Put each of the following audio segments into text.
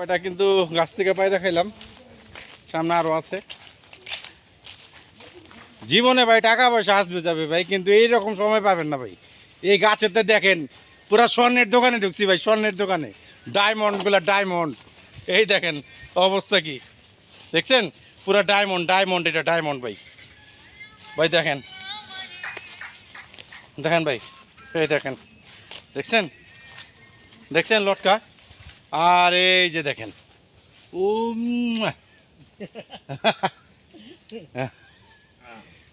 কয়টা কিন্তু গাছ থেকে পায়রা খাইলাম সামনে আরও আছে। জীবনে ভাই টাকা পয়সা আসবে যাবে ভাই, কিন্তু এই রকম সময় পাবেন না ভাই। এই গাছের তো দেখেন, পুরা স্বর্ণের দোকানে ঢুকছি ভাই, স্বর্ণের দোকানে। ডায়মন্ডগুলা ডায়মন্ড এই দেখেন অবস্থা কি। দেখছেন? পুরা ডায়মন্ড ডায়মন্ড এটা ডায়মন্ড ভাই। ভাই দেখেন। দেখেন ভাই, এই দেখেন। দেখছেন? দেখছেন লটকা? আর এই যে দেখেন।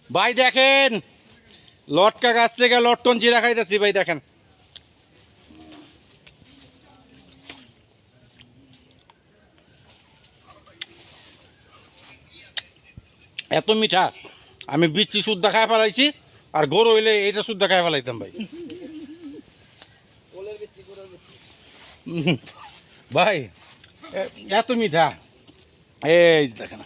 ভাই দেখেন লটকা গাছ থেকে লটকন জিরা খাইতেছি ভাই দেখেন। এত মিঠা আমি বিচ্ছি শুদ্ধ খাই ফেলাইছি আর গরু হইলে এটা শুদ্ধ খাই ফেলাইতাম ভাই। ভাই এত মিঠা। এই দেখেন।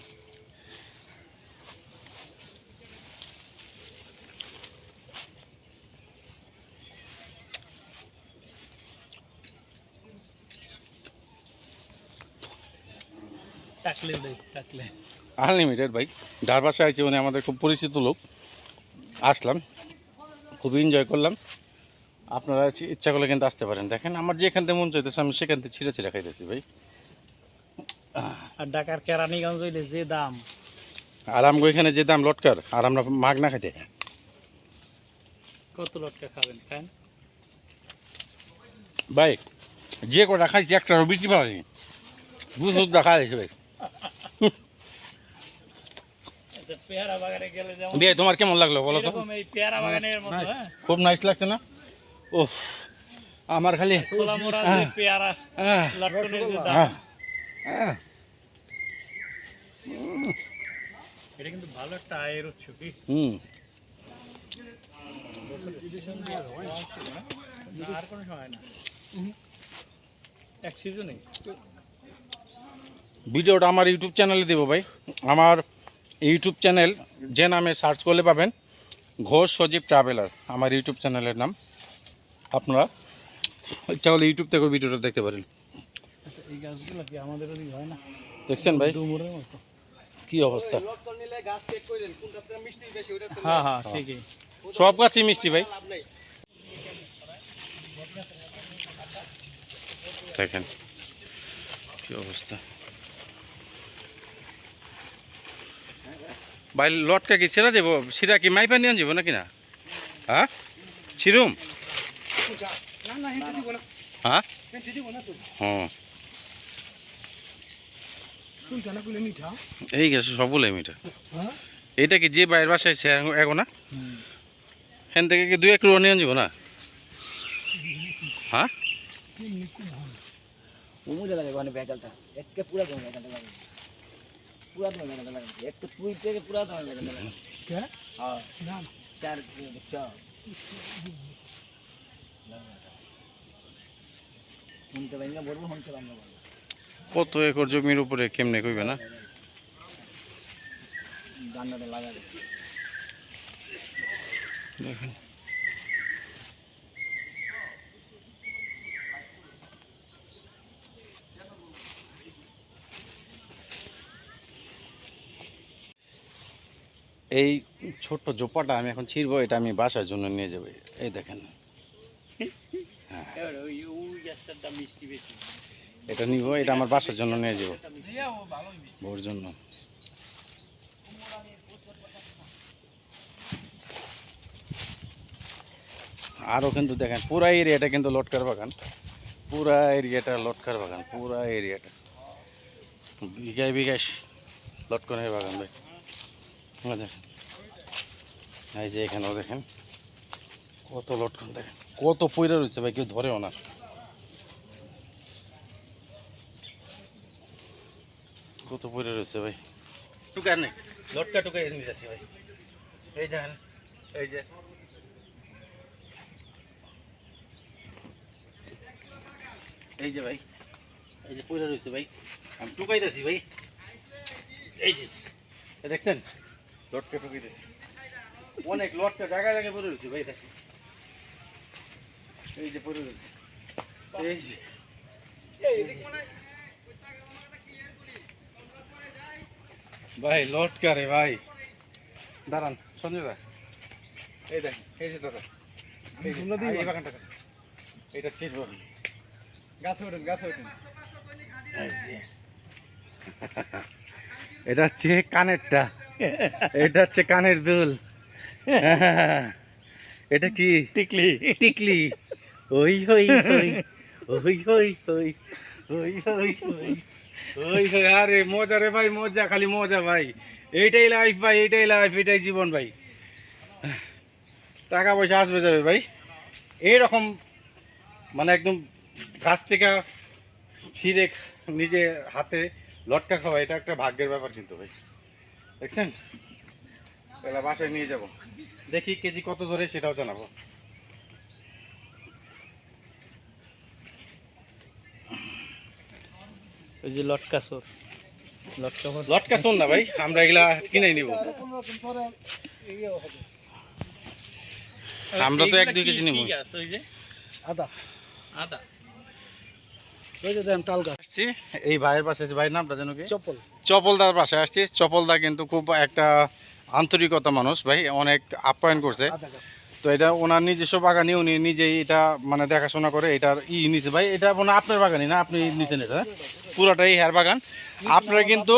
আনলিমিটেড ভাই। যার বাসায় আছে উনি আমাদের খুব পরিচিত লোক। আসলাম। খুব এনজয় করলাম। আপনারা ইচ্ছে- করলে কিন্তু আসতে পারেন। দেখেন আমার যেখান থেকে মন চাইতেছে আমি সেখান থেকে ছিঁড়ে ছিঁড়ে খাইতেছি ভাই। আর ঢাকার কেরানীগঞ্জ হইলে যে দাম? আর আমগো এখানে যে দাম লটকার আর আমরা মাগ না খাইতে। কত লটকা খাবেন খান? ভাই যে কটা খাইছি একটারও বেশি পাওয়ানি বুঝুক দেখা যাচ্ছে ভাই। তোমার কেমন লাগল বলো তো? হ্যাঁ? খুব নাইস লাগছে না? ও আমার খালি হ্যাঁ। পেয়ারা আহ, লটকনের যে দাম। আহ, আহ। এটা কিন্তু ভালো একটা আয়ের উৎস কি? হুম। আর কোনো সময় না। এক সিজনে ভিডিওটা আমার ইউটিউব চ্যানেলে দেবো ভাই। আমার ইউটিউব চ্যানেল যে নামে সার্চ করলে পাবেন ঘোষ সজীব ট্রাভেলার আমার ইউটিউব চ্যানেলের নাম। আপনারা ইচ্ছা হলে ইউটিউব থেকে ভিডিওটা দেখতে পারেন। আচ্ছা এই গাছগুলো কি আমাদের হয় না? দেখছেন ভাই? কি অবস্থা? হ্যাঁ হ্যাঁ ঠিকই। সব গাছই মিষ্টি ভাই। দেখেন কি অবস্থা। ভাই লটকা কি ছেড়া যাব সিরা কি মাইপা নিয়ে যাব নাকি না? হ্যাঁ? ছিরুম হ্যাঁ? এই গেছে সবগুলো মিঠা। এটা কি যে বাইরের বাসায় সে এখন না? হেন থেকে কি দুই এক রুয়া নিয়ে যাব না? হ্যাঁ? উমুলে লাগে মানে বেজালটা একে পুরা তোমার বেজালটা লাগে পুরা তোমার বেজালটা লাগে এক তুই পুরা তোমার বেজালটা লাগে কে না চার চ কত একর জমির উপরে কেমনে কইবে না? দেখেন। এই ছোট্ট জোপাটা আমি এখন ছিঁড়বো এটা আমি বাসার জন্য নিয়ে যাব। এই দেখেন। এটা নিব, এটা আমার বাসার জন্য নিয়ে যাব। ওর জন্য। আরও কিন্তু দেখেন, পুরা এরিয়াটা কিন্তু লটকার বাগান। পুরা এরিয়াটা লটকার বাগান, পুরা এরিয়াটা। বিঘায় বিঘায় লটকনের বাগান ভাই। এই দেখেন। এই যে এখানেও দেখেন। কত লটকন, দেখেন। কত পয়রা রয়েছে ভাই, কেউ ধরেও না। কত পয়রা রয়েছে ভাই। টুকার নেই, লটকা টুকাই নিয়ে যাচ্ছি ভাই। এই দেখেন, এই যে। এই যে ভাই, এই যে পয়রা রয়েছে ভাই। আমি টুকাইতেছি ভাই। এই যে দেখছেন? লটকা টুকাইতেছি অনেক লটকা, জায়গায় জায়গায় পড়ে রয়েছে ভাই, দেখেন। এই যে পড়ে এই যে। ভাই লটকা রে ভাই। দাঁড়ান সঞ্জয় দা। এই দেখ এই যে দাদা এই বাগানটা এটা চির গাছে উঠুন গাছে উঠুন। এটা হচ্ছে কানেরটা। এটা হচ্ছে কানের দুল। এটা কি? টিকলি। টিকলি। ওই হই হই ওই হই হই ওই হই হই ওই আরে, মজা রে ভাই, মজা, খালি মজা ভাই। এইটাই লাইফ ভাই, এইটাই লাইফ এটাই জীবন ভাই। টাকা পয়সা আসবে যাবে ভাই। এইরকম মানে একদম গাছ থেকে ছিঁড়ে নিজে হাতে লটকা খাওয়া, এটা একটা ভাগ্যের ব্যাপার কিন্তু ভাই। দেখছেন? এবার বাসায় নিয়ে যাব। দেখি কেজি কত ধরে সেটাও জানাব। ওই যে লটকা সোর লটকা না ভাই আমরা এগুলা কিনে নিব। আমরা তো এক দুই কেজি নিব। আদা। আদা। আসছি এই ভাইয়ের পাশে আছে ভাইয়ের নামটা যেন কি? চপ্পল। চপলদার পাশে আসছি। চপলদা কিন্তু খুব একটা আন্তরিকতা মানুষ ভাই অনেক আপ্যায়ন করছে। তো এটা ওনার নিজস্ব বাগানে উনি নিজেই এটা মানে দেখাশোনা করে এটার ই নিছে। ভাই এটা মানে আপনার বাগানই না? আপনি নিছেন এটা হ্যাঁ? পুরোটাই হেয়ার বাগান। আপনারা কিন্তু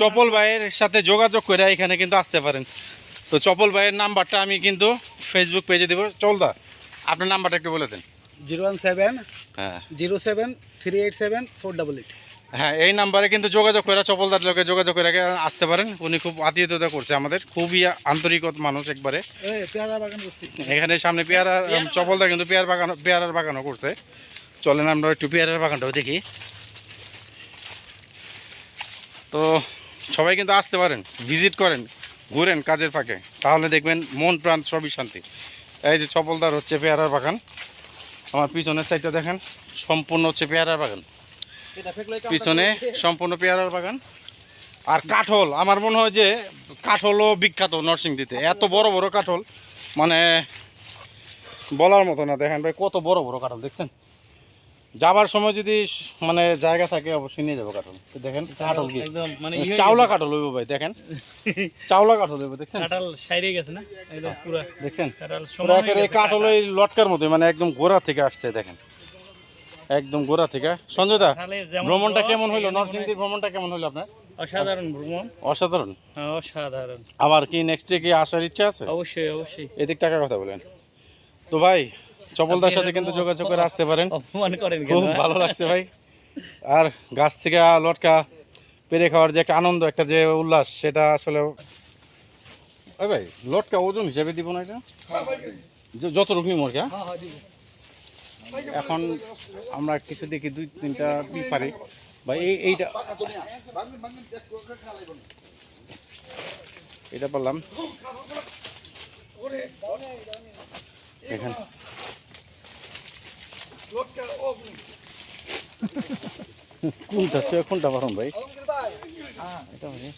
চপল ভাইয়ের সাথে যোগাযোগ করে এখানে কিন্তু আসতে পারেন। তো চপল ভাইয়ের নাম্বারটা আমি কিন্তু ফেসবুক পেজে দেবো। চলদা আপনার নাম্বারটা একটু বলে দেন। জিরো ওয়ান সেভেন হ্যাঁ। Zero seven three eight seven four double eight. হ্যাঁ এই নাম্বারে কিন্তু যোগাযোগ করে চপলদার লোকে যোগাযোগ করে আসতে পারেন। উনি খুব আতিথ্যতা করছে আমাদের। খুবই আন্তরিক মানুষ একবারে। এখানে সামনে পেয়ারা চপলদা কিন্তু পেয়ার বাগান পেয়ারার বাগানও করছে। চলেন আমরা একটু পেয়ারার বাগানটাও দেখি। তো সবাই কিন্তু আসতে পারেন ভিজিট করেন ঘুরেন কাজের ফাঁকে। তাহলে দেখবেন মন প্রাণ সবই শান্তি। এই যে চপলদার হচ্ছে পেয়ারার বাগান। আমার পিছনের সাইডটা দেখেন সম্পূর্ণ হচ্ছে পেয়ারার বাগান। পিছনে সম্পূর্ণ পেয়ারার বাগান। আর কাঠল আমার মনে হয় যে কাঠলও বিখ্যাত নরসিংদীতে। এত বড় বড় কাঠল মানে বলার মতো না। দেখেন ভাই কত বড় বড় কাঠল দেখছেন? যাবার সময় যদি মানে জায়গা থাকে অবশ্যই নিয়ে যাব কাঠল। দেখেন কাঠল কি? মানে চাওলা কাঠল হইব ভাই দেখেন। চাওলা কাঠল হইব দেখছেন? কাঁঠাল সাইরে গেছে না? একদম পুরা দেখছেন? কাঁঠাল কাঠল ওই লটকার মধ্যে মানে একদম গোড়া থেকে আসছে দেখেন। একদম গোড়া থেকে। সঞ্জয় দা ভ্রমণটা কেমন হলো নরসিংদীর ভ্রমণটা কেমন হইল আপনার? অসাধারণ ভ্রমণ। অসাধারণ? হ্যাঁ, অসাধারণ। আবার কি নেক্সট ডে কি আসার ইচ্ছা আছে? অবশ্যই অবশ্যই। এদিক টাকার কথা বলেন। তো ভাই চপলদার সাথে কিন্তু যোগাযোগ করে আসতে পারেন। অপমান করেন খুব ভালো লাগছে ভাই। আর গাছ থেকে লটকা পেরে খাওয়ার যে একটা আনন্দ একটা যে উল্লাস সেটা আসলে ওই ভাই লটকা ওজন হিসেবে দিব না এটা? যত রকমই মরকা হ্যাঁ হ্যাঁ দিব। এখন আমরা কিছু দেখি দুই তিনটা কি পারি। ভাই এই এইটা এটা পারলাম। এখানে কোনটা সে কোনটা পারুন ভাই? এটা ভাই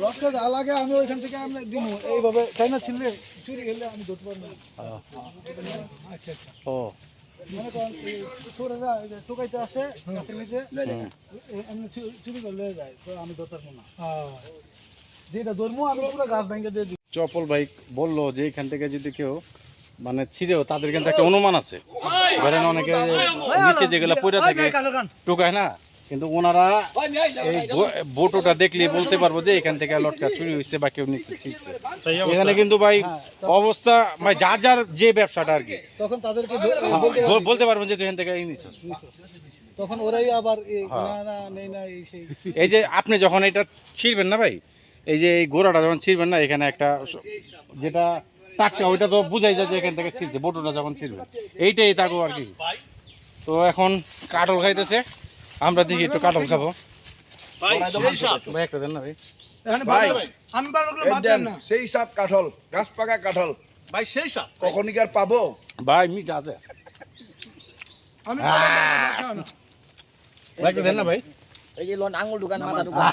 লটকা যা লাগে আমি ওইখান থেকে আমি দিব এইভাবে তাই না ছিললে চুরি গেলে আমি ধরতে পারব আচ্ছা আচ্ছা ও। মনে করেন ছোটরা টোকাইতে আসে গাছের নিচে এমনি চুরি করে লয়ে যায় তো আমি ধরতে পারব না যেটা ধরবো আমি পুরো গাছ ভেঙে দিয়ে দিই। চপল ভাই বলল যে এখান থেকে যদি কেউ মানে ছিঁড়েও তাদের কিন্তু একটা অনুমান আছে। ধরেন অনেকে নিচে যেগুলো পড়ে থাকে টোকায় না? কিন্তু ওনারা এই বোটোটা দেখলে বলতে পারব যে এখান থেকে লটকা চুরি হয়েছে বা কেউ নিচে ছিঁড়ছে। এখানে কিন্তু ভাই অবস্থা ভাই যার যার যে ব্যবসাটা আর কি। তখন তাদেরকে বলতে বল- বলতে পারবেন যে তুই এখান থেকে এই নিছিস তখন ওরাই আবার এই হ্যাঁ। না না নেই না এই সেই এই যে আপনি যখন এটা ছিঁড়বেন না ভাই এই যে এই গোড়াটা যখন ছিঁড়বেন না এখানে একটা যেটা টাটকা ওইটা তো বুঝাই যায় যে এখান থেকে ছিঁড়ছে বোটোটা যখন ছিঁড়বে। এইটাই তাকো আর কি। তো এখন কাটল খাইতেছে। আমরা দেখি একটু কাটল খাব। ভাই একটা দেন না ভাই। ভাই আমি পারব না এই বাদ দেন, দেন না। সেই সাত কাঠল গাছ পাকা কাঠল। ভাই সেই সাপ। কখনই কি আর পাবো? ভাই মিট আছে। ভাই দেন না ভাই। এই যে লোন আঙুল ঢুকান মাথা ঢুকান।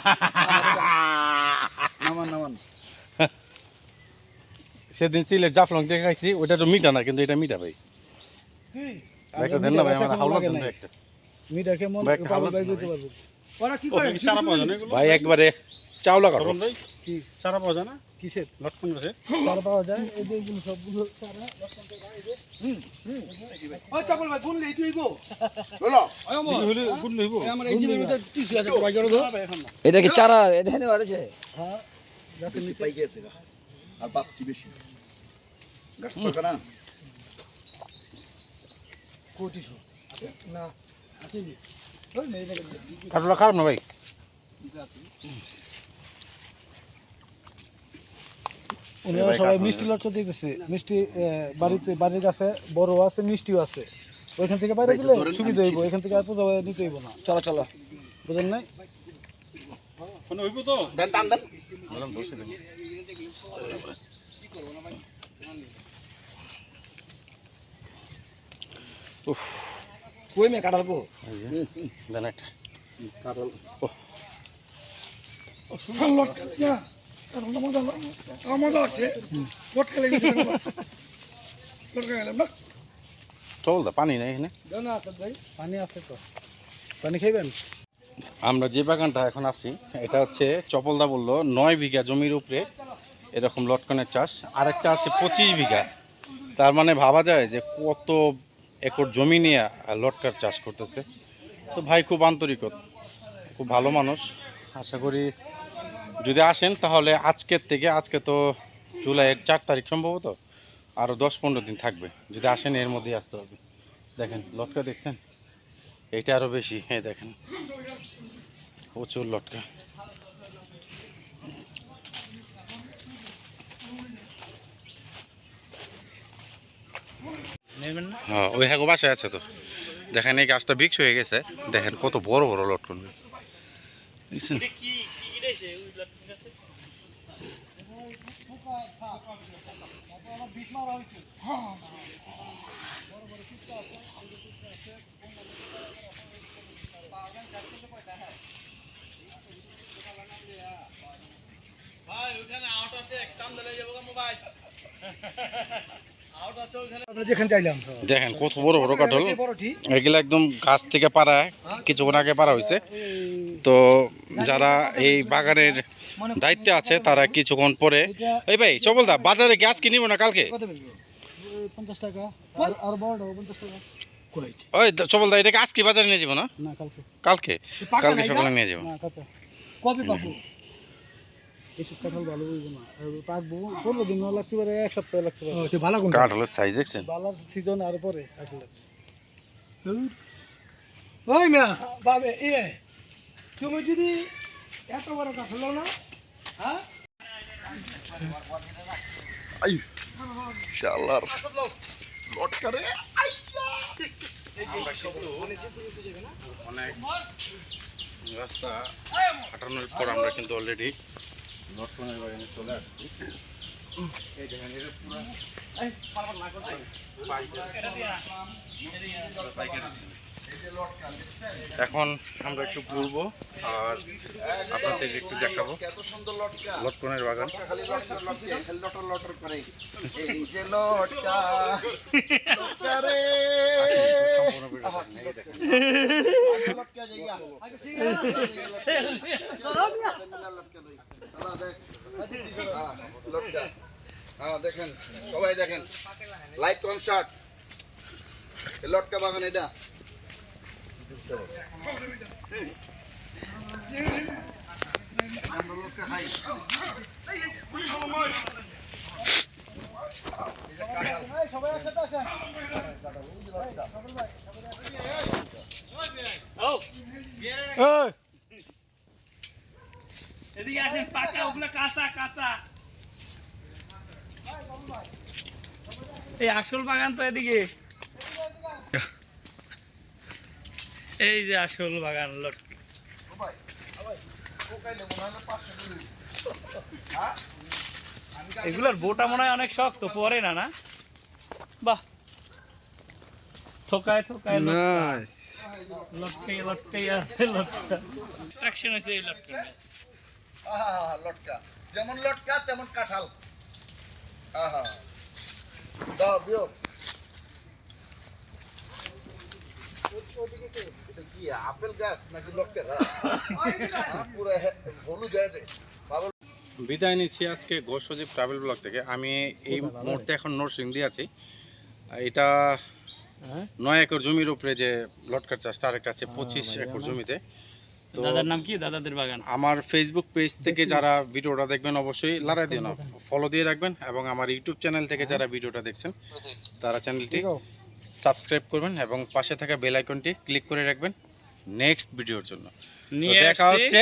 নামান নামান। সেদিন সিলেট জাফলং থেকে খাইছি ওটা তো মিঠা না কিন্তু এটা মিঠা ভাই। ভাই একটা দেন না ভাই আমার হাওলা দেন একটা। মিটা কেমন ভাই, একটা ভাই দেন দিতে ভাই। পারব। ওরা কি করে? চারা পাওয়া যায় না ভাই একবারে চাওলা কাটো ভাই কি? চারা পাওয়া যায় না? কিসের? লটকন আছে চারা পাওয়া যায় এই যে এগুলো সবগুলো চারা ওই চাপল ভাই গুনলে তুই গো বলো। হইলে গুড লইব আমার এই জিমের ভিতরে টিসু আছে কয় করে এটা কি চারা? এখানে বাড়ছে? হ্যাঁ যাতে নিচে পাই গেছে আর বাপছি বেশি। গাছ পাকা না? কোটিশো না। কাটোলা খারাপ না ভাই? ওনারা সবাই মিষ্টি লটটা দিতেছে। মিষ্টি বাড়িতে বাড়ির কাছে বড় আছে মিষ্টিও আছে। ওইখান থেকে বাইরে গেলে সুবিধা হইব। এখান থেকে আর পূজা নিতে হইব না। চলো চলো। বুঝলেন নাই? কোন হইব তো দেন টান দেন কই মে কাটাল কো দেন একটা চল দা পানি নাই এখানে। পানি আছে তো। পানি খাইবেন? আমরা যে বাগানটা এখন আছি এটা হচ্ছে চপলদা বলল নয় বিঘা জমির উপরে এরকম লটকনের চাষ। আরেকটা আছে পঁচিশ বিঘা। তার মানে ভাবা যায় যে কত একর জমি নিয়ে লটকার চাষ করতেছে। তো ভাই খুব আন্তরিক খুব ভালো মানুষ। আশা করি যদি আসেন তাহলে আজকের থেকে, আজকে তো জুলাইয়ের চার তারিখ সম্ভবত আরও দশ পনেরো দিন থাকবে। যদি আসেন এর মধ্যেই আসতে হবে। দেখেন, লটকা দেখছেন? এইটা আরও বেশি হ্যাঁ দেখেন। প্রচুর লটকা। হ্যাঁ ওই হ্যাঁ বাসায় আছে তো। দেখেন এই গাছটা বিক্স হয়ে গেছে। দেখেন কত বড় বড় লটকন দেখছেন? আমরা যেখানে চাইলাম দেখেন কত বড় বড় কাঠল। এগুলো একদম গাছ থেকে পারা কিছুক্ষণ আগে পারা হয়েছে। তো যারা এই বাগানের দায়িত্বে আছে তারা কিছুক্ষণ পরে এই ভাই চবলদা বাজারে গ্যাস কিনিব না কালকে? ওই চবলদা এটাকে আজকে বাজারে নিয়ে যাব না? না কালকে। কালকে। কালকে সকালে নিয়ে যাব। কবে পাবো? এইসব কাঁঠাল ভালো হইব না। পাকবো পনেরো দিন লাগতে পারে এক সপ্তাহ লাগতে পারে। ভালো কাঠলের সাইজ দেখছেন? বালার সিজন আর পরে কাঁঠালের ওই না বাবে এ তুমি যদি এত বড় কাঁঠাল না হ্যাঁ? শালার। লটকা রে অনেক রাস্তা হাঁটানোর পর আমরা কিন্তু অলরেডি লটকনের বাগানে চলে আসছি এই দেখেন এটা পুরো এখন আমরা একটু ঘুরবো আর আপনাদের একটু দেখাবো এত সুন্দর লটকা লটকনের বাগান লটকা হ্যাঁ, দেখেন সবাই দেখেন। লাইক কনসার্ট লটকা বাগান এটা। লটকা খাই কাঁচা কাঁচা। এই আসল বাগান তো এদিকে। এই যে আসল বাগান লটকি। এগুলোর বোটা মনে হয় অনেক শক্ত পরে না না? বাহ। থোকায় থোকায় লটকে। লটকে আছে লটকা। ট্রাকশন এই লটকা আহা লটকা। যেমন লটকা তেমন কাঁঠাল। আহা। দাও দিও। কি আপেল গাছ নাকি লটকা? পুরো হলুদ হয়ে যায়। বিদায় নিচ্ছি আজকে গোসজীব ট্রাভেল ব্লগ থেকে। আমি এই মুহূর্তে এখন নরসিংদী আছি। এটা হ্যাঁ? নয় একর জমির উপরে যে লটকার চাষটা আরেকটা আছে পঁচিশ একর জমিতে। দাদার নাম কি? দাদাদের বাগান। আমার ফেসবুক পেজ থেকে যারা ভিডিওটা দেখবেন অবশ্যই লারাই দিও না ফলো দিয়ে রাখবেন এবং আমার ইউটিউব চ্যানেল থেকে যারা ভিডিওটা দেখছেন তারা চ্যানেলটি সাবস্ক্রাইব করবেন এবং পাশে থাকা বেল আইকনটি ক্লিক করে রাখবেন নেক্সট ভিডিওর জন্য। নিয়ে দেখা হচ্ছে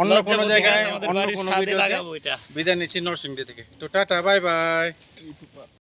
অন্য কোনো জায়গায় অন্য কোনো ভিডিওতে। বিদায় নিচ্ছি নরসিংদী থেকে। তো টাটা বাই বাই